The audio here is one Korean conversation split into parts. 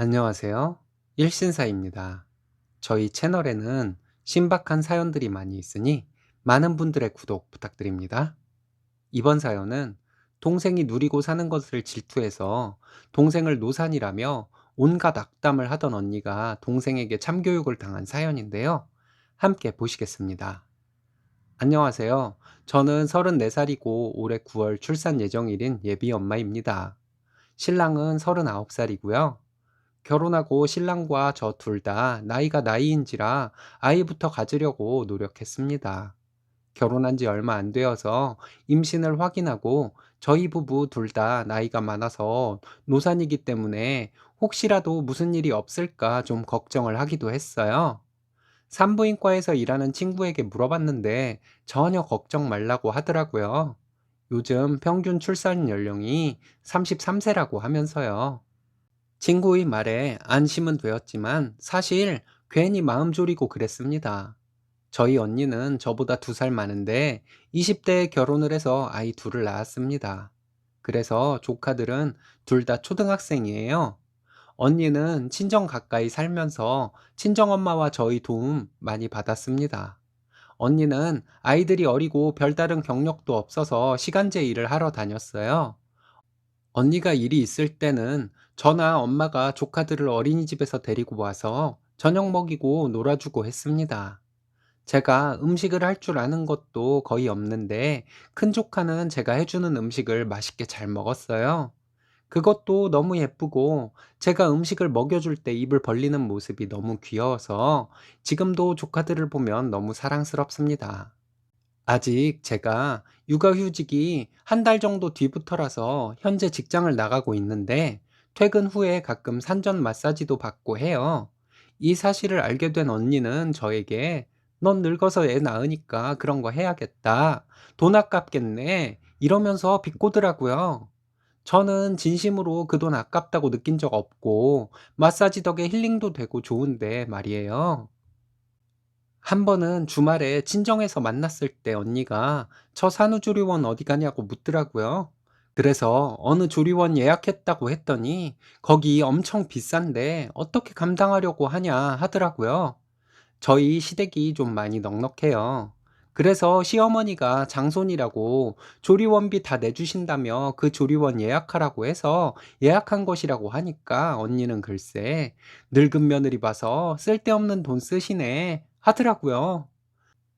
안녕하세요. 일신사입니다. 저희 채널에는 신박한 사연들이 많이 있으니 많은 분들의 구독 부탁드립니다. 이번 사연은 동생이 누리고 사는 것을 질투해서 동생을 노산이라며 온갖 악담을 하던 언니가 동생에게 참교육을 당한 사연인데요. 함께 보시겠습니다. 안녕하세요. 저는 34살이고 올해 9월 출산 예정일인 예비 엄마입니다. 신랑은 39살이고요. 결혼하고 신랑과 저 둘 다 나이가 나이인지라 아이부터 가지려고 노력했습니다. 결혼한 지 얼마 안 되어서 임신을 확인하고 저희 부부 둘 다 나이가 많아서 노산이기 때문에 혹시라도 무슨 일이 없을까 좀 걱정을 하기도 했어요. 산부인과에서 일하는 친구에게 물어봤는데 전혀 걱정 말라고 하더라고요. 요즘 평균 출산 연령이 33세라고 하면서요. 친구의 말에 안심은 되었지만 사실 괜히 마음 졸이고 그랬습니다. 저희 언니는 저보다 두 살 많은데 20대에 결혼을 해서 아이 둘을 낳았습니다. 그래서 조카들은 둘 다 초등학생이에요. 언니는 친정 가까이 살면서 친정엄마와 저희 도움 많이 받았습니다. 언니는 아이들이 어리고 별다른 경력도 없어서 시간제 일을 하러 다녔어요. 언니가 일이 있을 때는 저나 엄마가 조카들을 어린이집에서 데리고 와서 저녁 먹이고 놀아주고 했습니다. 제가 음식을 할 줄 아는 것도 거의 없는데 큰 조카는 제가 해주는 음식을 맛있게 잘 먹었어요. 그것도 너무 예쁘고 제가 음식을 먹여줄 때 입을 벌리는 모습이 너무 귀여워서 지금도 조카들을 보면 너무 사랑스럽습니다. 아직 제가 육아휴직이 한 달 정도 뒤부터라서 현재 직장을 나가고 있는데 퇴근 후에 가끔 산전 마사지도 받고 해요. 이 사실을 알게 된 언니는 저에게 넌 늙어서 애 낳으니까 그런 거 해야겠다. 돈 아깝겠네. 이러면서 비꼬더라고요. 저는 진심으로 그 돈 아깝다고 느낀 적 없고 마사지 덕에 힐링도 되고 좋은데 말이에요. 한 번은 주말에 친정에서 만났을 때 언니가 저 산후조리원 어디 가냐고 묻더라고요. 그래서 어느 조리원 예약했다고 했더니 거기 엄청 비싼데 어떻게 감당하려고 하냐 하더라고요. 저희 시댁이 좀 많이 넉넉해요. 그래서 시어머니가 장손이라고 조리원비 다 내주신다며 그 조리원 예약하라고 해서 예약한 것이라고 하니까 언니는 글쎄 늙은 며느리 봐서 쓸데없는 돈 쓰시네 하더라고요.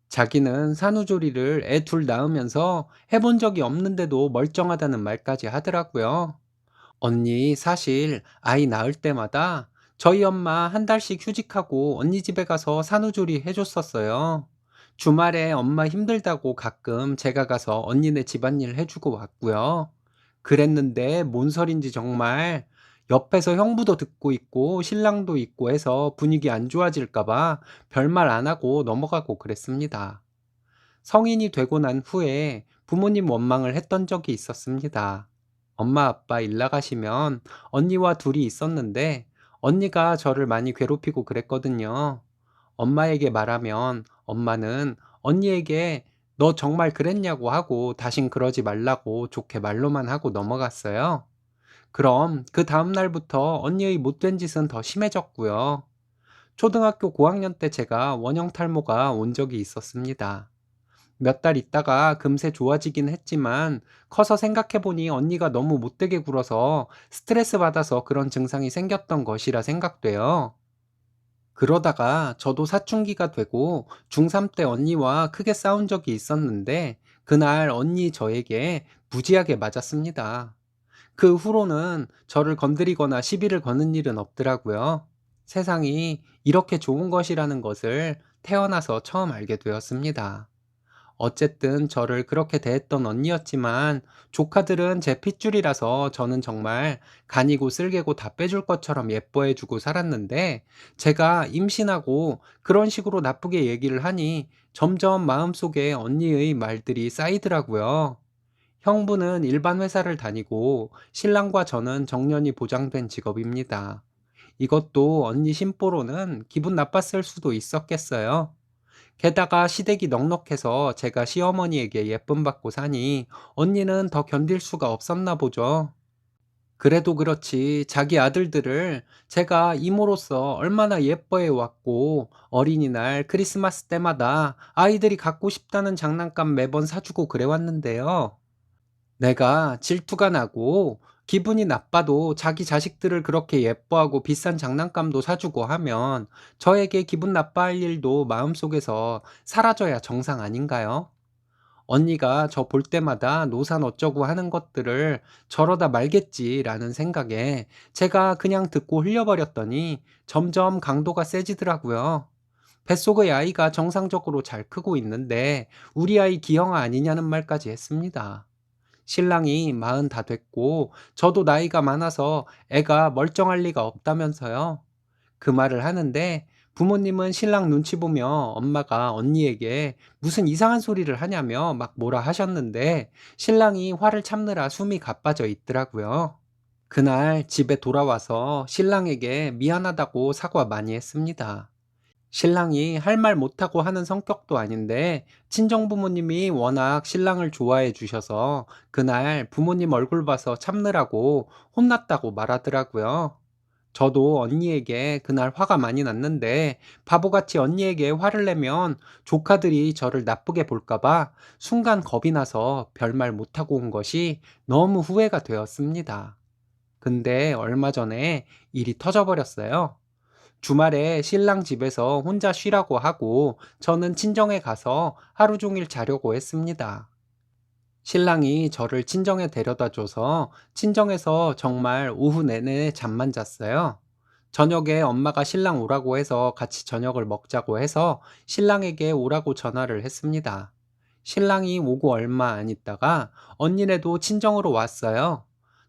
자기는 산후조리를 애 둘 낳으면서 해본 적이 없는데도 멀쩡하다는 말까지 하더라고요. 언니 사실 아이 낳을 때마다 저희 엄마 한 달씩 휴직하고 언니 집에 가서 산후조리 해줬었어요. 주말에 엄마 힘들다고 가끔 제가 가서 언니네 집안일 해주고 왔고요. 그랬는데 뭔 소린지 정말 옆에서 형부도 듣고 있고 신랑도 있고 해서 분위기 안 좋아질까 봐 별말 안 하고 넘어가고 그랬습니다. 성인이 되고 난 후에 부모님 원망을 했던 적이 있었습니다. 엄마 아빠 일 나가시면 언니와 둘이 있었는데 언니가 저를 많이 괴롭히고 그랬거든요. 엄마에게 말하면 엄마는 언니에게 너 정말 그랬냐고 하고 다신 그러지 말라고 좋게 말로만 하고 넘어갔어요. 그럼 그 다음 날부터 언니의 못된 짓은 더 심해졌고요. 초등학교 고학년 때 제가 원형 탈모가 온 적이 있었습니다. 몇 달 있다가 금세 좋아지긴 했지만 커서 생각해보니 언니가 너무 못되게 굴어서 스트레스 받아서 그런 증상이 생겼던 것이라 생각돼요. 그러다가 저도 사춘기가 되고 중3 때 언니와 크게 싸운 적이 있었는데 그날 언니 저에게 무지하게 맞았습니다. 그 후로는 저를 건드리거나 시비를 거는 일은 없더라고요. 세상이 이렇게 좋은 것이라는 것을 태어나서 처음 알게 되었습니다. 어쨌든 저를 그렇게 대했던 언니였지만 조카들은 제 핏줄이라서 저는 정말 간이고 쓸개고 다 빼줄 것처럼 예뻐해주고 살았는데 제가 임신하고 그런 식으로 나쁘게 얘기를 하니 점점 마음속에 언니의 말들이 쌓이더라고요. 형부는 일반 회사를 다니고 신랑과 저는 정년이 보장된 직업입니다. 이것도 언니 심보로는 기분 나빴을 수도 있었겠어요. 게다가 시댁이 넉넉해서 제가 시어머니에게 예쁨 받고 사니 언니는 더 견딜 수가 없었나 보죠. 그래도 그렇지 자기 아들들을 제가 이모로서 얼마나 예뻐해 왔고 어린이날, 크리스마스 때마다 아이들이 갖고 싶다는 장난감 매번 사주고 그래 왔는데요. 내가 질투가 나고 기분이 나빠도 자기 자식들을 그렇게 예뻐하고 비싼 장난감도 사주고 하면 저에게 기분 나빠할 일도 마음속에서 사라져야 정상 아닌가요? 언니가 저 볼 때마다 노산 어쩌고 하는 것들을 저러다 말겠지라는 생각에 제가 그냥 듣고 흘려버렸더니 점점 강도가 세지더라고요. 뱃속의 아이가 정상적으로 잘 크고 있는데 우리 아이 기형아 아니냐는 말까지 했습니다. 신랑이 마흔 다 됐고 저도 나이가 많아서 애가 멀쩡할 리가 없다면서요. 그 말을 하는데 부모님은 신랑 눈치 보며 엄마가 언니에게 무슨 이상한 소리를 하냐며 막 뭐라 하셨는데 신랑이 화를 참느라 숨이 가빠져 있더라고요. 그날 집에 돌아와서 신랑에게 미안하다고 사과 많이 했습니다. 신랑이 할 말 못하고 하는 성격도 아닌데 친정 부모님이 워낙 신랑을 좋아해 주셔서 그날 부모님 얼굴 봐서 참느라고 혼났다고 말하더라고요. 저도 언니에게 그날 화가 많이 났는데 바보같이 언니에게 화를 내면 조카들이 저를 나쁘게 볼까봐 순간 겁이 나서 별말 못하고 온 것이 너무 후회가 되었습니다. 근데 얼마 전에 일이 터져버렸어요. 주말에 신랑 집에서 혼자 쉬라고 하고 저는 친정에 가서 하루 종일 자려고 했습니다. 신랑이 저를 친정에 데려다 줘서 친정에서 정말 오후 내내 잠만 잤어요. 저녁에 엄마가 신랑 오라고 해서 같이 저녁을 먹자고 해서 신랑에게 오라고 전화를 했습니다. 신랑이 오고 얼마 안 있다가 언니네도 친정으로 왔어요.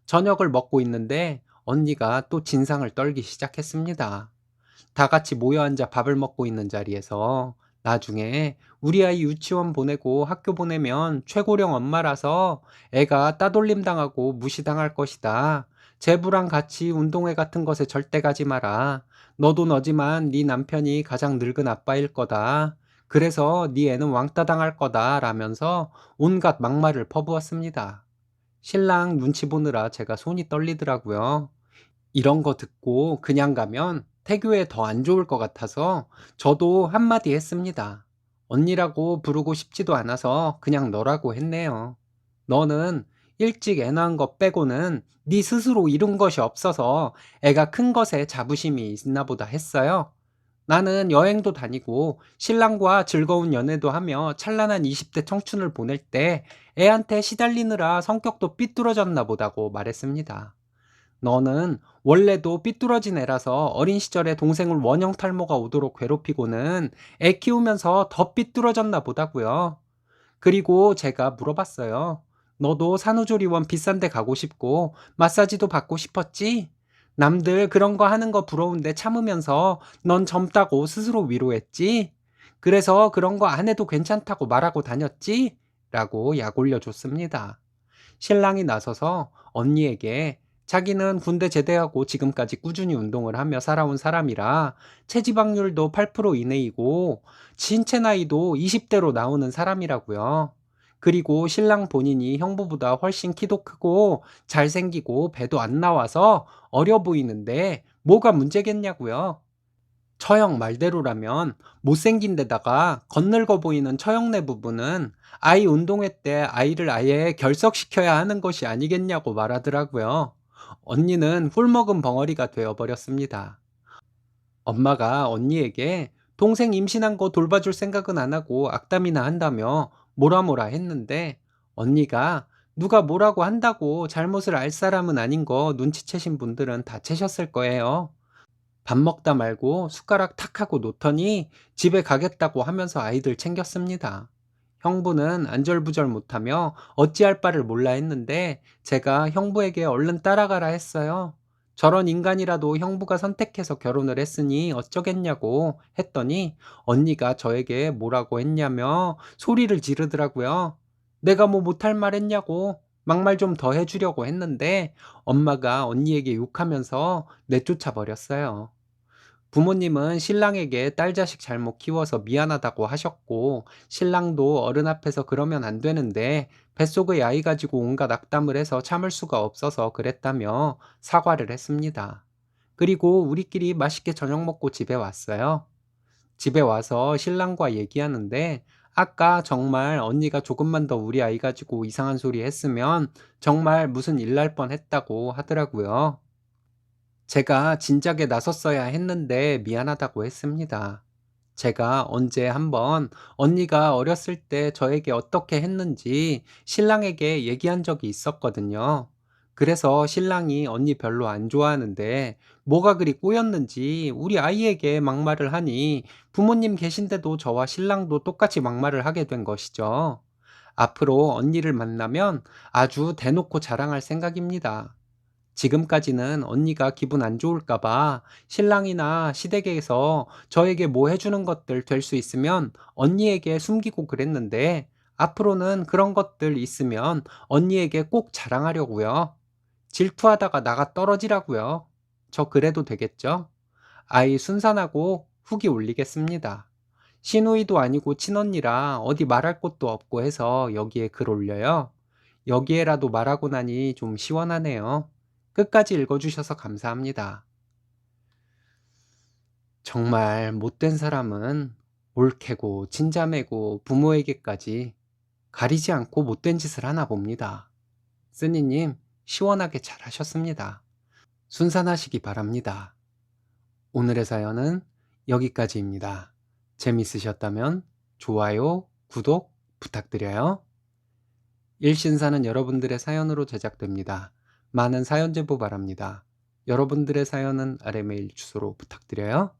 저녁을 먹고 있는데 언니가 또 진상을 떨기 시작했습니다. 다 같이 모여 앉아 밥을 먹고 있는 자리에서 나중에 우리 아이 유치원 보내고 학교 보내면 최고령 엄마라서 애가 따돌림 당하고 무시당할 것이다. 제부랑 같이 운동회 같은 것에 절대 가지 마라. 너도 너지만 네 남편이 가장 늙은 아빠일 거다. 그래서 네 애는 왕따 당할 거다. 라면서 온갖 막말을 퍼부었습니다. 신랑 눈치 보느라 제가 손이 떨리더라고요. 이런 거 듣고 그냥 가면 태교에 더 안 좋을 것 같아서 저도 한마디 했습니다. 언니라고 부르고 싶지도 않아서 그냥 너라고 했네요. 너는 일찍 애 낳은 것 빼고는 네 스스로 이룬 것이 없어서 애가 큰 것에 자부심이 있나 보다 했어요. 나는 여행도 다니고 신랑과 즐거운 연애도 하며 찬란한 20대 청춘을 보낼 때 애한테 시달리느라 성격도 삐뚤어졌나 보다고 말했습니다. 너는 원래도 삐뚤어진 애라서 어린 시절에 동생을 원형 탈모가 오도록 괴롭히고는 애 키우면서 더 삐뚤어졌나 보다고요. 그리고 제가 물어봤어요. 너도 산후조리원 비싼 데 가고 싶고 마사지도 받고 싶었지? 남들 그런 거 하는 거 부러운데 참으면서 넌 젊다고 스스로 위로했지? 그래서 그런 거 안 해도 괜찮다고 말하고 다녔지? 라고 약 올려줬습니다. 신랑이 나서서 언니에게 자기는 군대 제대하고 지금까지 꾸준히 운동을 하며 살아온 사람이라 체지방률도 8% 이내이고 신체 나이도 20대로 나오는 사람이라고요. 그리고 신랑 본인이 형부보다 훨씬 키도 크고 잘생기고 배도 안 나와서 어려 보이는데 뭐가 문제겠냐고요. 처형 말대로라면 못생긴 데다가 건늙어 보이는 처형내 부분은 아이 운동회 때 아이를 아예 결석시켜야 하는 것이 아니겠냐고 말하더라고요. 언니는 훌먹은 벙어리가 되어버렸습니다. 엄마가 언니에게 동생 임신한 거 돌봐줄 생각은 안 하고 악담이나 한다며 뭐라 뭐라 했는데 언니가 누가 뭐라고 한다고 잘못을 알 사람은 아닌 거 눈치채신 분들은 다 채셨을 거예요. 밥 먹다 말고 숟가락 탁 하고 놓더니 집에 가겠다고 하면서 아이들 챙겼습니다. 형부는 안절부절 못하며 어찌할 바를 몰라 했는데 제가 형부에게 얼른 따라가라 했어요. 저런 인간이라도 형부가 선택해서 결혼을 했으니 어쩌겠냐고 했더니 언니가 저에게 뭐라고 했냐며 소리를 지르더라고요. 내가 뭐 못할 말 했냐고 막말 좀 더 해주려고 했는데 엄마가 언니에게 욕하면서 내쫓아 버렸어요. 부모님은 신랑에게 딸 자식 잘못 키워서 미안하다고 하셨고, 신랑도 어른 앞에서 그러면 안 되는데, 뱃속의 아이 가지고 온갖 악담을 해서 참을 수가 없어서 그랬다며 사과를 했습니다. 그리고 우리끼리 맛있게 저녁 먹고 집에 왔어요. 집에 와서 신랑과 얘기하는데 아까 정말 언니가 조금만 더 우리 아이 가지고 이상한 소리 했으면 정말 무슨 일 날 뻔 했다고 하더라고요. 제가 진작에 나섰어야 했는데 미안하다고 했습니다. 제가 언제 한번 언니가 어렸을 때 저에게 어떻게 했는지 신랑에게 얘기한 적이 있었거든요. 그래서 신랑이 언니 별로 안 좋아하는데 뭐가 그리 꼬였는지 우리 아이에게 막말을 하니 부모님 계신데도 저와 신랑도 똑같이 막말을 하게 된 것이죠. 앞으로 언니를 만나면 아주 대놓고 자랑할 생각입니다. 지금까지는 언니가 기분 안 좋을까 봐 신랑이나 시댁에서 저에게 뭐 해주는 것들 될 수 있으면 언니에게 숨기고 그랬는데 앞으로는 그런 것들 있으면 언니에게 꼭 자랑하려고요. 질투하다가 나가 떨어지라고요. 저 그래도 되겠죠? 아이 순산하고 후기 올리겠습니다. 시누이도 아니고 친언니라 어디 말할 곳도 없고 해서 여기에 글 올려요. 여기에라도 말하고 나니 좀 시원하네요. 끝까지 읽어주셔서 감사합니다. 정말 못된 사람은 올케고 진자매고 부모에게까지 가리지 않고 못된 짓을 하나 봅니다. 쓰니님, 시원하게 잘 하셨습니다. 순산하시기 바랍니다. 오늘의 사연은 여기까지입니다. 재밌으셨다면 좋아요, 구독 부탁드려요. 일신사는 여러분들의 사연으로 제작됩니다. 많은 사연 제보 바랍니다. 여러분들의 사연은 아래 메일 주소로 부탁드려요.